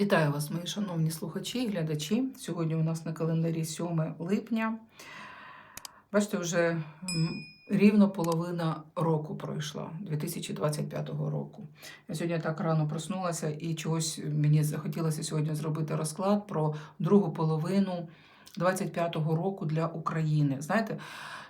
Вітаю вас, мої шановні слухачі і глядачі. Сьогодні у нас на календарі 7 липня. Бачите, вже рівно половина року пройшла 2025 року. Я сьогодні так рано проснулася і чогось мені захотілося сьогодні зробити розклад про другу половину 25-го року для України. Знаєте,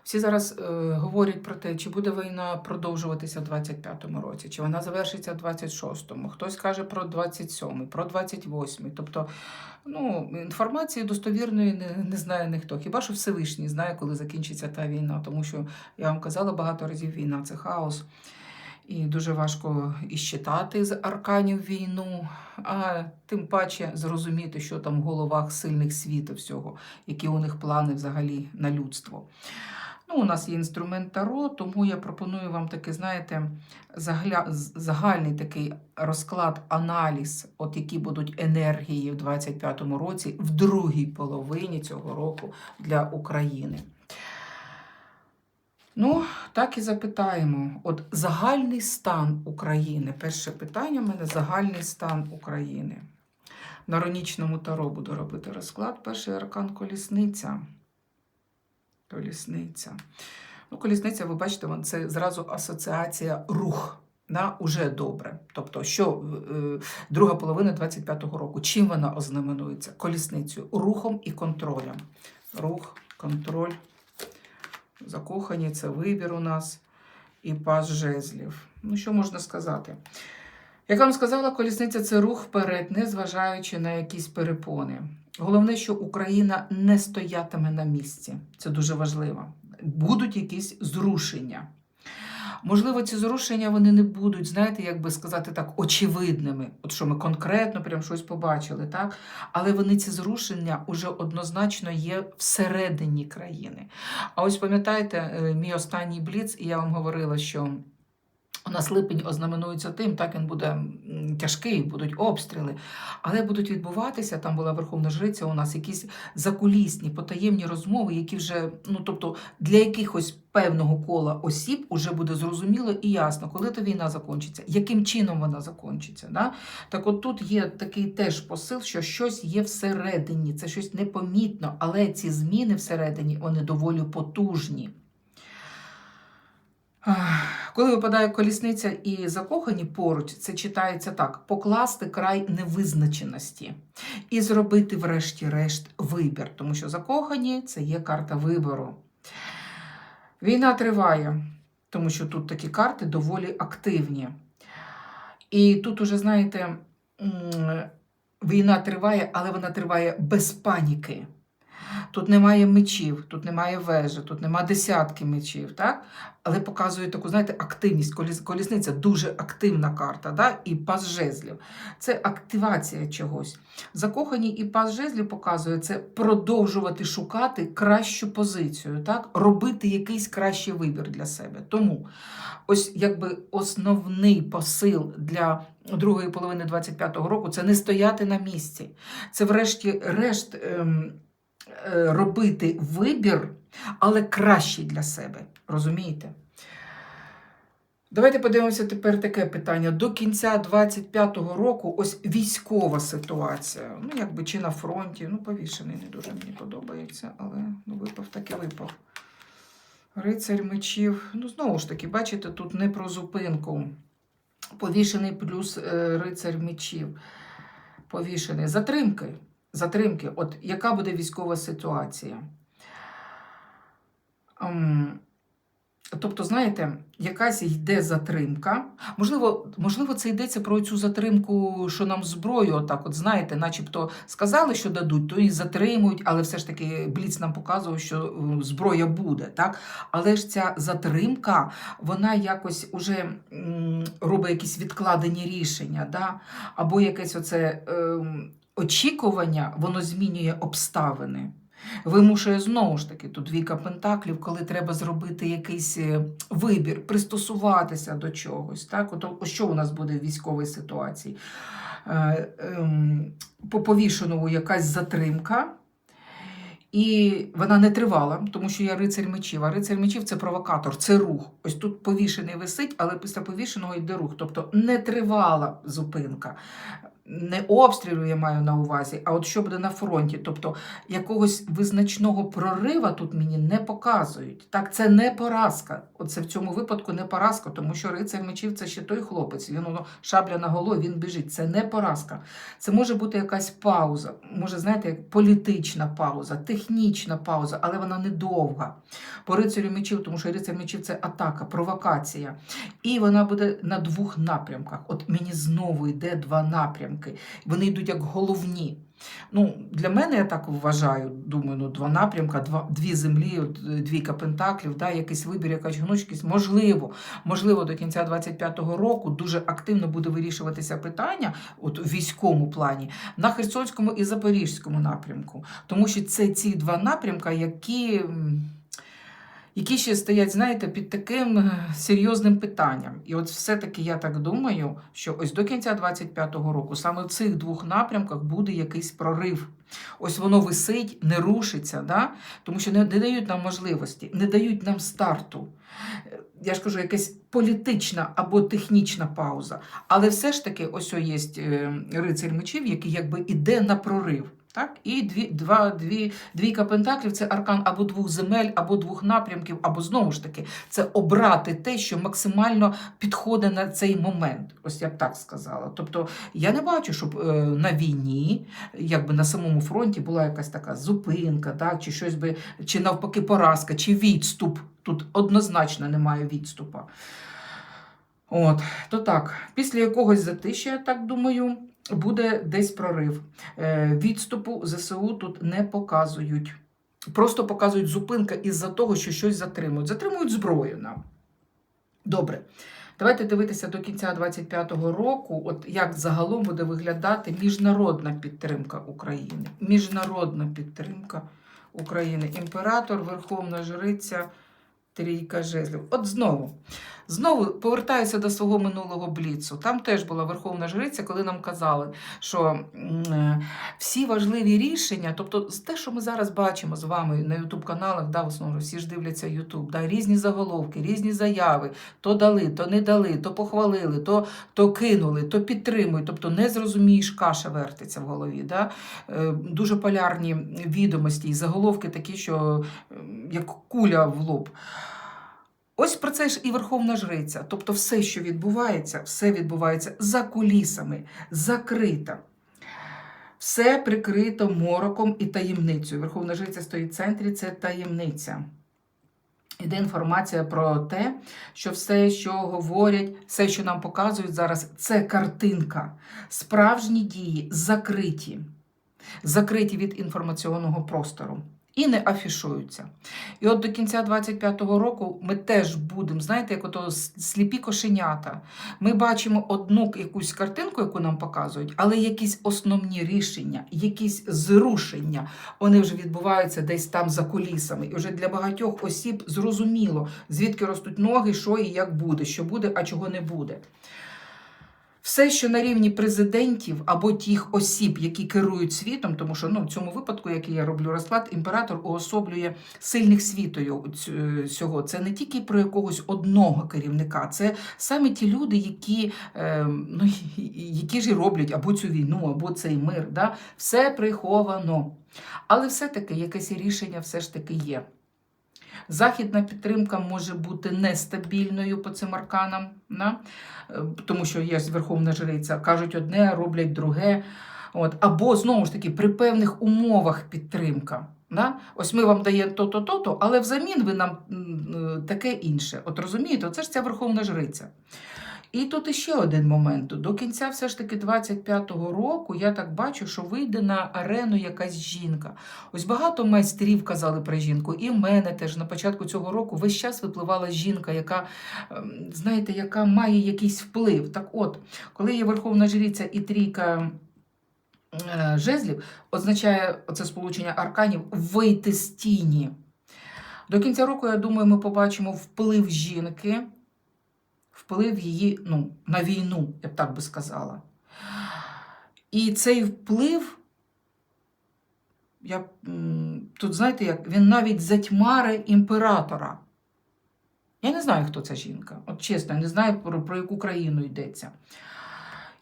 всі зараз е, говорять про те, чи буде війна продовжуватися в 25-му році, чи вона завершиться в 26-му. Хтось каже про 27-й, про 28-й. Тобто, ну, інформації достовірної не, не знає ніхто. Хіба що Всевишній знає, коли закінчиться та війна, тому що я вам казала багато разів, війна це хаос. І дуже важко і щитати з арканів війну, а тим паче зрозуміти, що там в головах сильних світу всього, які у них плани взагалі на людство. Ну, у нас є інструмент Таро, тому я пропоную вам таки, знаєте, загля... загальний такий розклад, аналіз, от які будуть енергії в 25-му році, в другій половині цього року для України. Ну, так і запитаємо. От загальний стан України. Перше питання в мене загальний стан України. На ронічному таро буду робити розклад. Перший аркан колісниця. Колісниця. Ну, колісниця, ви бачите, це зразу асоціація рух. Да, уже добре. Тобто, що е, друга половина 25-го року, чим вона ознаменується? Колісницею, рухом і контролем. Рух, контроль, закохані це вибір у нас і пас жезлів. Ну, що можна сказати? Як вам сказала, колісниця це рух вперед, незважаючи на якісь перепони. Головне, що Україна не стоятиме на місці. Це дуже важливо. Будуть якісь зрушення. Можливо, ці зрушення вони не будуть, знаєте, як би сказати так, очевидними. От що ми конкретно прям щось побачили, так? Але вони ці зрушення уже однозначно є всередині країни. А ось пам'ятаєте, е, мій останній бліц, і я вам говорила, що у нас липень ознаменується тим, так він буде тяжкий, будуть обстріли, але будуть відбуватися. Там була верховна жриця. У нас якісь закулісні, потаємні розмови, які вже ну тобто для якихось певного кола осіб уже буде зрозуміло і ясно, коли та війна закінчиться, яким чином вона закінчиться. Да? Так, от тут є такий теж посил, що щось є всередині, це щось непомітно, але ці зміни всередині вони доволі потужні. Ах, Коли випадає колісниця і закохані поруч, це читається так: покласти край невизначеності і зробити, врешті-решт, вибір, тому що закохані це є карта вибору. Війна триває, тому що тут такі карти доволі активні. І тут уже, знаєте, війна триває, але вона триває без паніки. Тут немає мечів, тут немає вежі, тут немає десятки мечів, так? але показує таку, знаєте, активність. Коліс- Колісниця дуже активна карта, да? і пас жезлів. Це активація чогось. Закохані і пас жезлів показує це продовжувати шукати кращу позицію, так? робити якийсь кращий вибір для себе. Тому ось якби основний посил для другої половини 25-го року це не стояти на місці. Це, врешті-решт, ем, робити вибір, але кращий для себе. Розумієте? Давайте подивимося тепер таке питання. До кінця 25-го року ось військова ситуація. Ну, якби чи на фронті. Ну, повішений не дуже мені подобається, але ну, випав так і випав. Рицарь мечів. Ну, знову ж таки, бачите, тут не про зупинку. Повішений плюс е, рицарь мечів. Повішений. Затримки. Затримки. От яка буде військова ситуація? Ем, Тобто, знаєте, якась йде затримка. Можливо, можливо, це йдеться про цю затримку, що нам зброю, отак, от знаєте, начебто сказали, що дадуть, то і затримують, але все ж таки Бліц нам показував, що е, зброя буде. так? Але ж ця затримка, вона якось уже робить якісь відкладені рішення, да? або якесь оце ем, очікування, воно змінює обставини. Вимушує знову ж таки тут віка пентаклів, коли треба зробити якийсь е, вибір, пристосуватися до чогось. Так? От, що у нас буде в військовій ситуації? Е, ем, По повішеному якась затримка. І вона не тривала, тому що я рицарь мечів. А рицарь мечів це провокатор, це рух. Ось тут повішений висить, але після повішеного йде рух. Тобто не тривала зупинка. Не обстрілю я маю на увазі, а от що буде на фронті. Тобто якогось визначного прорива тут мені не показують. Так, це не поразка. Оце в цьому випадку не поразка, тому що рицар мечів це ще той хлопець. Він воно шабля на голові, він біжить. Це не поразка. Це може бути якась пауза. Може, знаєте, як політична пауза, технічна пауза, але вона недовга. По рицарю мечів, тому що рицар мечів це атака, провокація. І вона буде на двох напрямках. От мені знову йде два напрямки. Вони йдуть як головні. Ну, Для мене я так вважаю, думаю, ну, два напрямка, два, дві землі, е, двійка пентаклів, да, якийсь вибір, якась гнучкість. Можливо, можливо, до кінця 25-го року дуже активно буде вирішуватися питання от, в військовому плані на Херсонському і Запорізькому напрямку. Тому що це ці два напрямка, які. Які ще стоять, знаєте, під таким е, серйозним питанням. І от все-таки я так думаю, що ось до кінця 25-го року саме в цих двох напрямках буде якийсь прорив. Ось воно висить, не рушиться, да? тому що не, не дають нам можливості, не дають нам старту. Е, Я ж кажу, якась політична або технічна пауза. Але все ж таки, ось є е, рицарь мечів, який якби іде на прорив. Так? І дві, два, дві, двійка пентаклів це аркан або двох земель, або двох напрямків, або знову ж таки, це обрати те, що максимально підходить на цей момент. Ось я б так сказала. Тобто я не бачу, щоб е, на війні, якби на самому фронті, була якась така зупинка, так? чи щось би, чи навпаки поразка, чи відступ. Тут однозначно немає відступа. От, то так, після якогось затища, я так думаю, буде десь прорив. Е, Відступу ЗСУ тут не показують. Просто показують зупинка із-за того, що щось затримують. Затримують зброю нам. Добре. Давайте дивитися до кінця 25-го року, от як загалом буде виглядати міжнародна підтримка України. Міжнародна підтримка України. Імператор, Верховна Жриця, Трійка жезлів. От знову. Знову повертаюся до свого минулого бліцу. Там теж була Верховна Жриця, коли нам казали, що е, всі важливі рішення, тобто те, що ми зараз бачимо з вами на Ютуб-каналах, да, в основному всі ж дивляться Ютуб, да, різні заголовки, різні заяви, то дали, то не дали, то похвалили, то, то кинули, то підтримують. Тобто не зрозумієш, каша вертиться в голові. Да? Е, Дуже полярні відомості і заголовки такі, що як куля в лоб. Ось про це ж і Верховна Жриця. Тобто все, що відбувається, все відбувається за кулісами, закрито. Все прикрито мороком і таємницею. Верховна Жриця стоїть в центрі, це таємниця. Іде інформація про те, що все, що говорять, все, що нам показують зараз, це картинка. Справжні дії закриті, закриті від інформаційного простору і не афішуються. І от до кінця 25-го року ми теж будемо, знаєте, як ото сліпі кошенята. Ми бачимо одну якусь картинку, яку нам показують, але якісь основні рішення, якісь зрушення, вони вже відбуваються десь там за кулісами. І вже для багатьох осіб зрозуміло, звідки ростуть ноги, що і як буде, що буде, а чого не буде. Все, що на рівні президентів або тих осіб, які керують світом, тому що ну, в цьому випадку, який я роблю розклад, імператор уособлює сильних світою цього. Це не тільки про якогось одного керівника, це саме ті люди, які е, ну, які ж і роблять або цю війну, або цей мир. Да? Все приховано. Але все-таки якесь рішення все ж таки є. Західна підтримка може бути нестабільною по цим арканам, да? Е, тому що є Верховна Жриця, кажуть одне, роблять друге. От. Або, знову ж таки, при певних умовах підтримка. Да? Ось ми вам даємо то-то, то-то, але взамін ви нам е, таке інше. От розумієте, це ж ця Верховна Жриця. І тут іще один момент. До кінця все ж таки 25-го року я так бачу, що вийде на арену якась жінка. Ось багато майстрів казали про жінку, і в мене теж на початку цього року весь час випливала жінка, яка, ем, знаєте, яка має якийсь вплив. Так от, коли є Верховна Жриця і трійка. е, Жезлів означає це сполучення арканів вийти з тіні. До кінця року, я думаю, ми побачимо вплив жінки вплив її ну, на війну, я б так би сказала. І цей вплив Я, тут, знаєте, як він навіть затьмари імператора. Я не знаю, хто ця жінка. От чесно, я не знаю, про, про яку країну йдеться.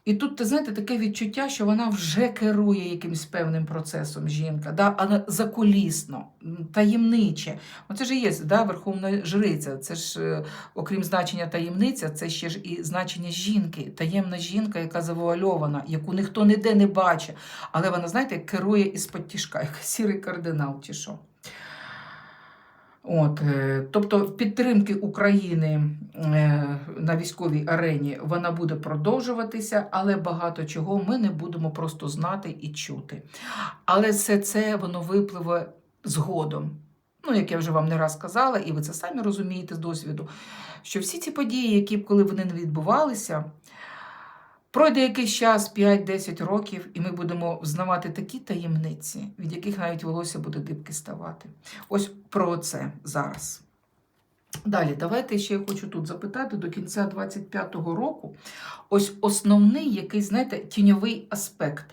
І тут, ти знаєте, таке відчуття, що вона вже керує якимось певним процесом жінка, да? але закулісно, таємниче. Оце ж і є да, верховна жриця. Це ж, е, окрім значення таємниця, це ще ж і значення жінки. Таємна жінка, яка завуальована, яку ніхто ніде не бачить. Але вона, знаєте, керує із-под тішка, як сірий кардинал чи що. От, е, тобто підтримки України е, на військовій арені вона буде продовжуватися, але багато чого ми не будемо просто знати і чути. Але все це воно випливе згодом. Ну, як я вже вам не раз казала, і ви це самі розумієте з досвіду, що всі ці події, які коли вони не відбувалися, пройде якийсь час, 5-10 років, і ми будемо взнавати такі таємниці, від яких навіть волосся буде дибки ставати. Ось про це зараз. Далі, давайте ще я хочу тут запитати до кінця 25-го року. Ось основний якийсь, знаєте, тіньовий аспект.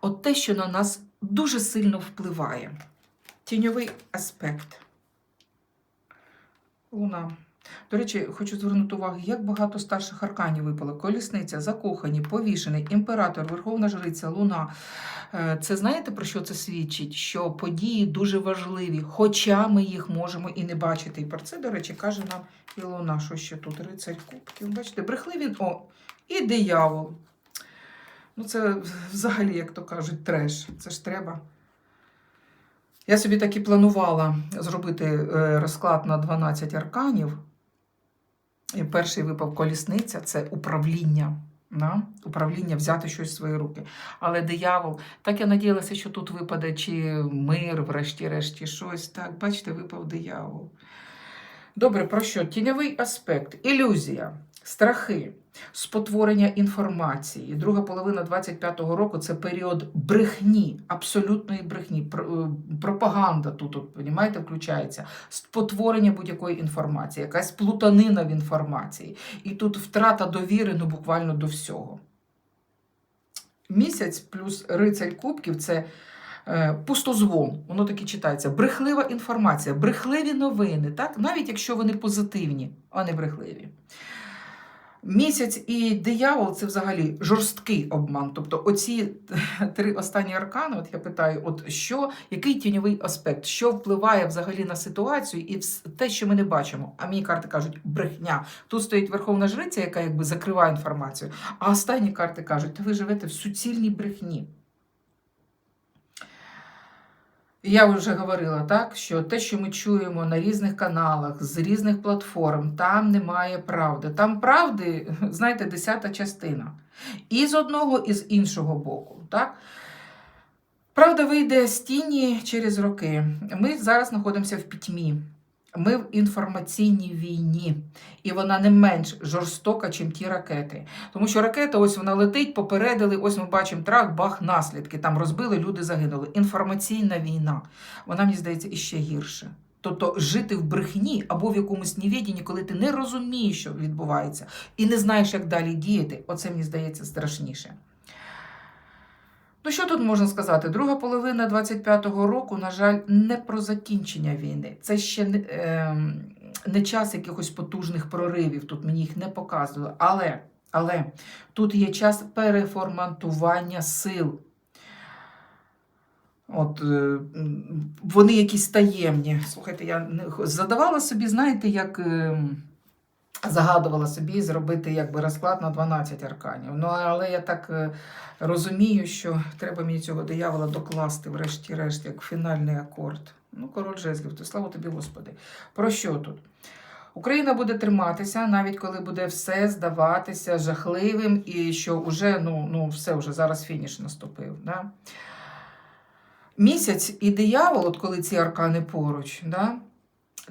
От те, що на нас дуже сильно впливає. Тіньовий аспект. Луна. До речі, хочу звернути увагу, як багато старших арканів випало. Колісниця, закохані, повішений, імператор, верховна жриця, луна. Е, Це знаєте про що це свідчить? Що події дуже важливі, хоча ми їх можемо і не бачити. І про це, до речі, каже нам і луна, що ще тут рицарь кубків. Бачите, брехливі, о, і диявол. Ну, це взагалі, як то кажуть, треш. Це ж треба. Я собі так і планувала зробити е, розклад на 12 арканів. І перший випав колісниця це управління. На Управління взяти щось в свої руки. Але диявол, так я надіялася, що тут випаде чи мир, врешті-решті, щось. Так, бачите, випав диявол. Добре, про що? Тіньовий аспект, ілюзія, страхи, спотворення інформації. Друга половина 25-го року це період брехні, абсолютної брехні. Е, Пропаганда тут, от, понімаєте, включається, спотворення будь-якої інформації, якась плутанина в інформації. І тут втрата довіри ну, буквально до всього. Місяць плюс рицарь кубків це е, пустозвон, воно таки читається. Брехлива інформація, брехливі новини, так? навіть якщо вони позитивні, а не брехливі. Місяць і диявол це взагалі жорсткий обман. Тобто, оці три останні аркани, от я питаю, от що, який тіньовий аспект, що впливає взагалі на ситуацію і те, що ми не бачимо. А мені карти кажуть, брехня. Тут стоїть Верховна Жриця, яка якби закриває інформацію. А останні карти кажуть, та ви живете в суцільній брехні. Я вже говорила так, що те, що ми чуємо на різних каналах, з різних платформ, там немає правди. Там правди, знаєте, десята частина. І з одного, і з іншого боку. Так? Правда вийде з тіні через роки. Ми зараз знаходимося в пітьмі. Ми в інформаційній війні, і вона не менш жорстока, ніж ті ракети. Тому що ракета, ось вона летить, попередили, ось ми бачимо трах, бах, наслідки. Там розбили, люди загинули. Інформаційна війна, вона, мені здається, іще гірше. Тобто жити в брехні або в якомусь невідінні, коли ти не розумієш, що відбувається, і не знаєш, як далі діяти, оце мені здається страшніше. Ну, що тут можна сказати? Друга половина 25-го року, на жаль, не про закінчення війни. Це ще не, е, не час якихось потужних проривів. Тут мені їх не показували. Але, але тут є час переформатування сил. От е, вони якісь таємні. Слухайте, я задавала собі, знаєте, як. Загадувала собі зробити якби розклад на 12 арканів. Ну, але я так е, розумію, що треба мені цього диявола докласти, врешті-решт, як фінальний акорд. Ну, король жезлів, то слава тобі, Господи. Про що тут? Україна буде триматися, навіть коли буде все здаватися жахливим, і що вже, ну, ну все, вже зараз фініш наступив. Да? Місяць і диявол, от коли ці аркани поруч, да?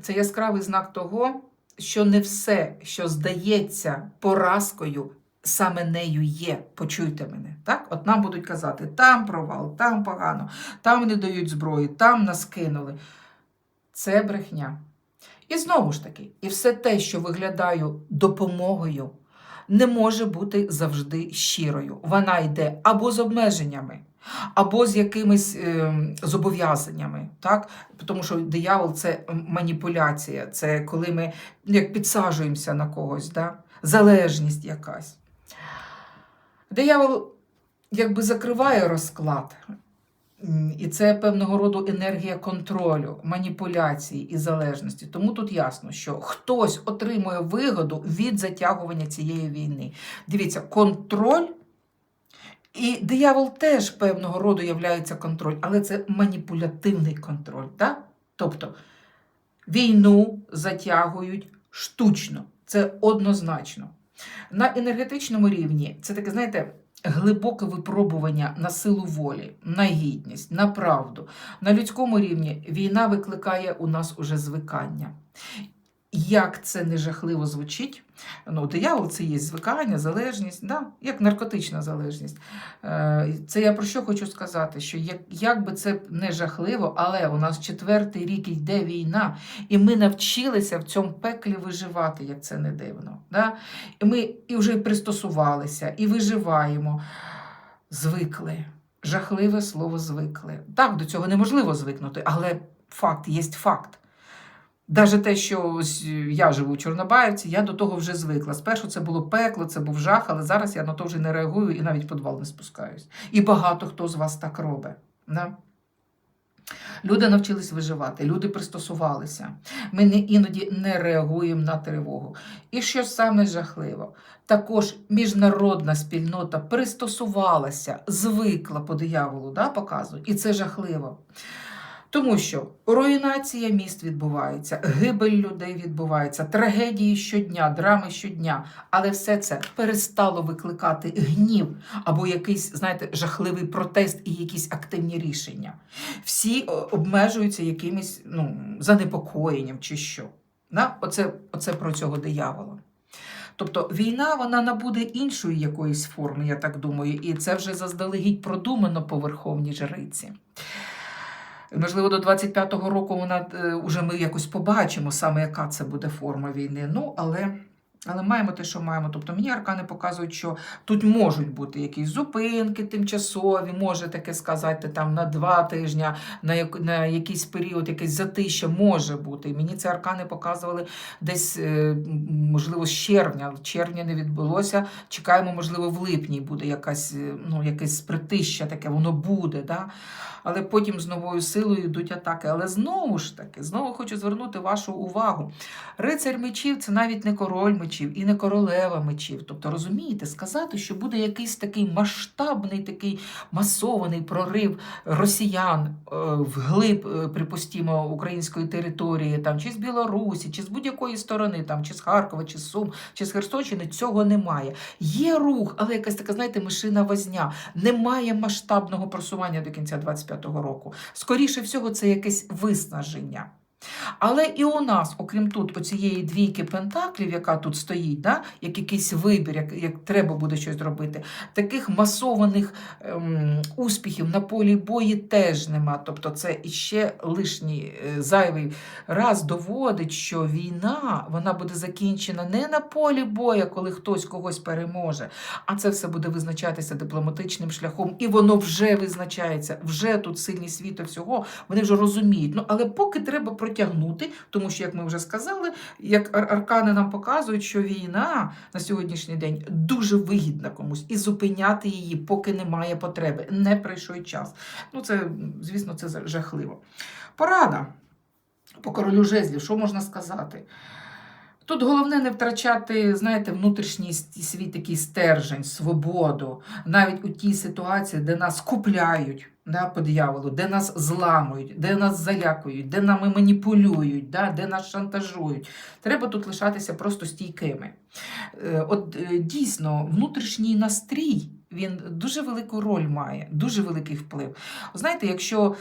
це яскравий знак того, що не все, що здається поразкою, саме нею є. Почуйте мене. Так? От нам будуть казати, там провал, там погано, там не дають зброї, там нас кинули. Це брехня. І знову ж таки, і все те, що виглядає допомогою, не може бути завжди щирою. Вона йде або з обмеженнями, або з якимись е, зобов'язаннями. Так? Тому що диявол це маніпуляція, це коли ми як підсаджуємося на когось, да? залежність якась. Диявол якби закриває розклад. І це певного роду енергія контролю, маніпуляції і залежності. Тому тут ясно, що хтось отримує вигоду від затягування цієї війни. Дивіться, контроль. І диявол теж певного роду являється контроль, але це маніпулятивний контроль. Так? Тобто війну затягують штучно, це однозначно. На енергетичному рівні це таке, знаєте, глибоке випробування на силу волі, на гідність, на правду. На людському рівні війна викликає у нас уже звикання. Як це не жахливо звучить, ну, диявол це є звикання, залежність, да? як наркотична залежність. Е, Це я про що хочу сказати, що як, як би це не жахливо, але у нас четвертий рік йде війна, і ми навчилися в цьому пеклі виживати, як це не дивно. Да? І ми і вже пристосувалися, і виживаємо. Звикли. Жахливе слово звикли. Так, до цього неможливо звикнути, але факт є факт. Даже те, що ось я живу у Чорнобаївці, я до того вже звикла. Спершу це було пекло, це був жах, але зараз я на то вже не реагую і навіть в підвал не спускаюсь. І багато хто з вас так робить. Да? Люди навчились виживати, люди пристосувалися. Ми не, іноді не реагуємо на тривогу. І що саме жахливо, також міжнародна спільнота пристосувалася, звикла по дияволу, да, показують, і це жахливо. Тому що руйнація міст відбувається, гибель людей відбувається, трагедії щодня, драми щодня, але все це перестало викликати гнів або якийсь, знаєте, жахливий протест і якісь активні рішення. Всі обмежуються якимось ну, занепокоєнням чи що. Да? Оце, оце про цього диявола. Тобто війна вона набуде іншої якоїсь форми, я так думаю, і це вже заздалегідь продумано по верховній жриці. Можливо, до 25-го року вона е, уже ми якось побачимо саме, яка це буде форма війни. Ну, але, але маємо те, що маємо. Тобто мені аркани показують, що тут можуть бути якісь зупинки тимчасові, може таке сказати, там на два тижні, на, на якийсь період, якесь затища може бути. Мені ці аркани показували десь, е, можливо, з червня. В червні не відбулося. Чекаємо, можливо, в липні буде якась, е, ну, якесь притища таке, воно буде. Да? але потім з новою силою йдуть атаки. Але знову ж таки, знову хочу звернути вашу увагу. Рицарь мечів це навіть не король і не королева мечів. Тобто, розумієте, сказати, що буде якийсь такий масштабний, такий масований прорив росіян е, вглиб, е, припустімо, української території, там, чи з Білорусі, чи з будь-якої сторони, там, чи з Харкова, чи з Сум, чи з Херсонщини, цього немає. Є рух, але якась така, знаєте, мишина возня. Немає масштабного просування до кінця 25-го року. Скоріше всього, це якесь виснаження. Але і у нас, окрім тут, оцієї двійки пентаклів, яка тут стоїть, да, як якийсь вибір, як, як треба буде щось зробити, таких масованих ем, успіхів на полі бої теж нема. Тобто це іще лишній е, зайвий раз доводить, що війна вона буде закінчена не на полі бою, коли хтось когось переможе, а це все буде визначатися дипломатичним шляхом, і воно вже визначається. Вже тут сильні світу всього, вони вже розуміють. Ну але поки треба протягнути, тому що, як ми вже сказали, як аркани нам показують, що війна на сьогоднішній день дуже вигідна комусь, і зупиняти її, поки немає потреби, не прийшов час. Ну це, звісно, це жахливо. Порада по королю жезлів, що можна сказати? Тут головне не втрачати, знаєте, внутрішній свій такий стержень, свободу, навіть у тій ситуації, де нас купляють да, по дияволу, де нас зламують, де нас залякують, де нами маніпулюють, да, де нас шантажують. Треба тут лишатися просто стійкими. Е, От е, дійсно, внутрішній настрій він дуже велику роль має, дуже великий вплив. Знаєте, якщо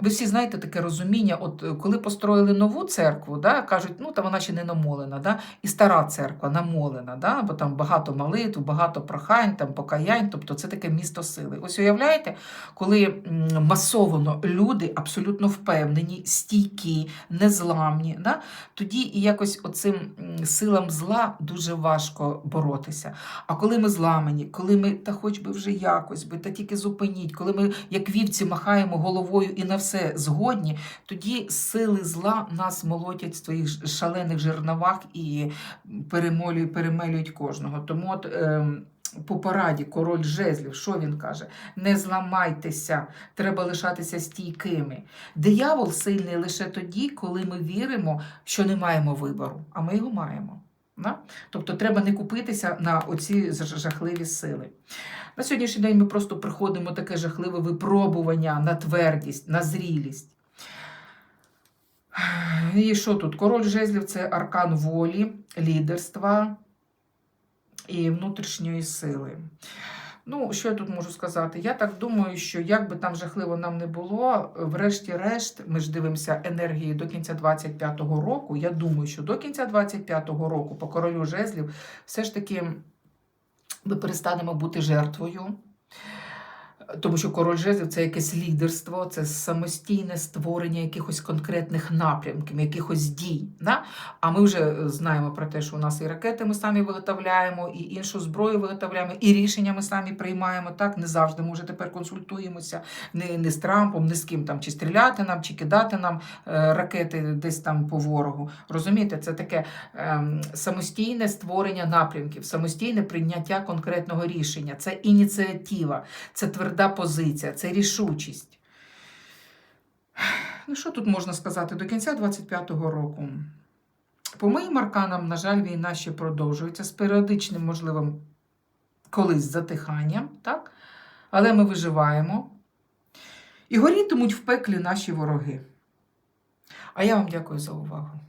ви всі знаєте таке розуміння, от е, коли построїли нову церкву, да, кажуть, ну та вона ще не намолена, да, і стара церква намолена, да, бо там багато молитв, багато прохань, там покаянь, тобто це таке місто сили. Ось уявляєте, коли м, масовано люди абсолютно впевнені, стійкі, незламні, да, тоді і якось оцим силам зла дуже важко боротися. А коли ми зламані, коли ми та хоч би вже якось би, та тільки зупиніть, коли ми як вівці махаємо головою і на все згодні, тоді сили зла нас молотять в своїх шалених жерновах і перемолюють, перемелюють кожного. Тому от. ем, по параді король жезлів, що він каже? Не зламайтеся, треба лишатися стійкими. Диявол сильний лише тоді, коли ми віримо, що не маємо вибору, а ми його маємо. Да? Тобто треба не купитися на оці жахливі сили. На сьогоднішній день ми просто приходимо таке жахливе випробування на твердість, на зрілість. І що тут? Король жезлів це аркан волі, лідерства і внутрішньої сили. Ну, що я тут можу сказати? Я так думаю, що як би там жахливо нам не було, врешті-решт, ми ж дивимося енергії до кінця 25-го року. Я думаю, що до кінця 25-го року по королю жезлів все ж таки ми перестанемо бути жертвою. Тому що король жезлів це якесь лідерство, це самостійне створення якихось конкретних напрямків, якихось дій. Да? А ми вже е, знаємо про те, що у нас і ракети ми самі виготовляємо, і іншу зброю виготовляємо, і рішення ми самі приймаємо. Так не завжди ми вже тепер консультуємося не, не з Трампом, не з ким там, чи стріляти нам, чи кидати нам е, ракети десь там по ворогу. Розумієте, це таке ем, самостійне створення напрямків, самостійне прийняття конкретного рішення, це ініціатива, це тверда позиція, це рішучість. Ну, що тут можна сказати? До кінця 25-го року. По моїм арканам, на жаль, війна ще продовжується з періодичним, можливим, колись затиханням, так? але ми виживаємо. І горітимуть в пеклі наші вороги. А я вам дякую за увагу.